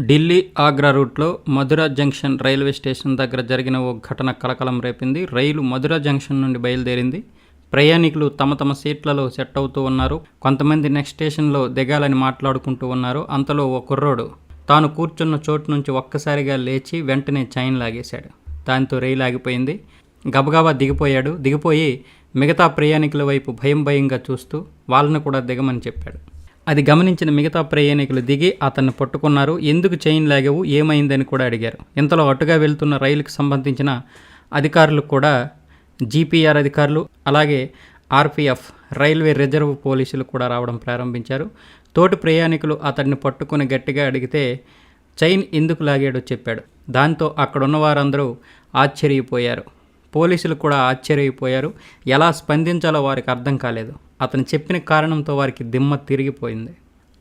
ఢిల్లీ ఆగ్రా రూట్లో మధుర junction railway station దగ్గర జరిగిన ఓ ఘటన కలకలం రేపింది. రైలు మధుర జంక్షన్ నుండి బయలుదేరింది. ప్రయాణికులు తమ తమ సీట్లలో సెట్ అవుతూ ఉన్నారు. కొంతమంది నెక్స్ట్ స్టేషన్లో దిగాలని మాట్లాడుకుంటూ ఉన్నారు. అంతలో ఓ కుర్రోడు తాను కూర్చున్న చోటు నుంచి ఒక్కసారిగా లేచి వెంటనే చైన్ లాగేశాడు. దాంతో రైలు ఆగిపోయింది. గబగబా దిగిపోయాడు. దిగిపోయి మిగతా ప్రయాణికుల వైపు భయం భయంగా చూస్తూ వాళ్ళను కూడా దిగమని చెప్పాడు. అది గమనించిన మిగతా ప్రయాణికులు దిగి అతన్ని పట్టుకున్నారు. ఎందుకు చైన్ లాగావు? ఏమైందని కూడా అడిగారు. ఇంతలో అటుగా వెళ్తున్న రైలుకు సంబంధించిన అధికారులు కూడా జీపీఆర్ అధికారులు అలాగే ఆర్పీఎఫ్ రైల్వే రిజర్వ్ పోలీసులు కూడా రావడం ప్రారంభించారు. తోటి ప్రయాణికులు అతడిని పట్టుకుని గట్టిగా అడిగితే చైన్ ఎందుకు లాగాడో చెప్పాడు. దాంతో అక్కడున్న వారందరూ ఆశ్చర్యపోయారు. పోలీసులు కూడా ఆశ్చర్యపోయారు. ఎలా స్పందించాలో వారికి అర్థం కాలేదు. అతను చెప్పిన కారణంతో వారికి దిమ్మ తిరిగిపోయింది.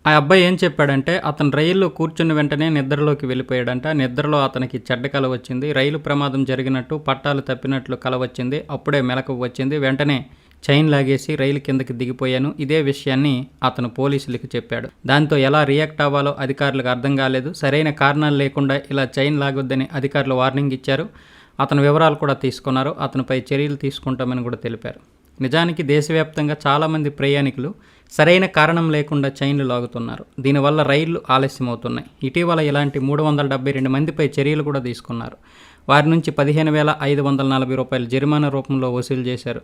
ఆ అబ్బాయి ఏం చెప్పాడంటే అతను రైల్లో కూర్చున్న వెంటనే నిద్రలోకి వెళ్ళిపోయాడంట. నిద్రలో అతనికి చెడ్డ కల వచ్చింది. రైలు ప్రమాదం జరిగినట్టు పట్టాలు తప్పినట్లు కల వచ్చింది. అప్పుడే మెలకు వచ్చింది. వెంటనే చైన్ లాగేసి రైలు కిందకి దిగిపోయాను. ఇదే విషయాన్ని అతను పోలీసులకు చెప్పాడు. దాంతో ఎలా రియాక్ట్ అవ్వాలో అధికారులకు అర్థం కాలేదు. సరైన కారణాలు లేకుండా ఇలా చైన్ లాగొద్దని అధికారులు వార్నింగ్ ఇచ్చారు. అతని వివరాలు కూడా తీసుకున్నారు. అతనిపై చర్యలు తీసుకుంటామని కూడా తెలిపారు. నిజానికి దేశవ్యాప్తంగా చాలామంది ప్రయాణికులు సరైన కారణం లేకుండా చైన్లు లాగుతున్నారు. దీనివల్ల రైళ్ళు ఆలస్యమవుతున్నాయి. ఇటీవల ఇలాంటి మూడు వందల డెబ్బై రెండు మందిపై చర్యలు కూడా తీసుకున్నారు. వారి నుంచి పదిహేను వేల ఐదు వందల నలభై రూపాయలు జరిమానా రూపంలో వసూలు చేశారు.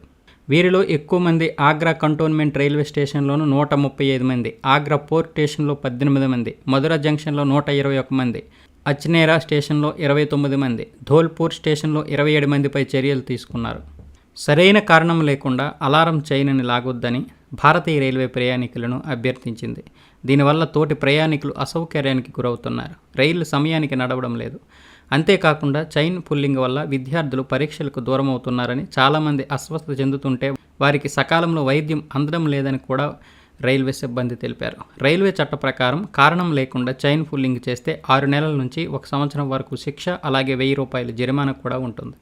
వీరిలో ఎక్కువ మంది ఆగ్రా కంటోన్మెంట్ రైల్వే స్టేషన్లోనూ నూట ముప్పై ఐదు మంది ఆగ్రా పోర్ట్ స్టేషన్లో పద్దెనిమిది మంది మధుర జంక్షన్లో నూట ఇరవై ఒక మంది అచ్నేరా స్టేషన్లో ఇరవై తొమ్మిది మంది ధోల్పూర్ స్టేషన్లో ఇరవై ఏడు మందిపై చర్యలు తీసుకున్నారు. సరైన కారణం లేకుండా అలారం చైనని లాగొద్దని భారతీయ రైల్వే ప్రయాణికులను అభ్యర్థించింది. దీనివల్ల తోటి ప్రయాణికులు అసౌకర్యానికి గురవుతున్నారు. రైళ్ళు సమయానికి నడవడం లేదు. అంతేకాకుండా చైన్ పుల్లింగ్ వల్ల విద్యార్థులు పరీక్షలకు దూరం అవుతున్నారని చాలామంది అస్వస్థత చెందుతుంటే వారికి సకాలంలో వైద్యం అందడం లేదని కూడా రైల్వే సిబ్బంది తెలిపారు. రైల్వే చట్ట ప్రకారం కారణం లేకుండా చైన్ పుల్లింగ్ చేస్తే ఆరు నెలల నుంచి ఒక సంవత్సరం వరకు శిక్ష అలాగే వెయ్యి రూపాయల జరిమానా కూడా ఉంటుంది.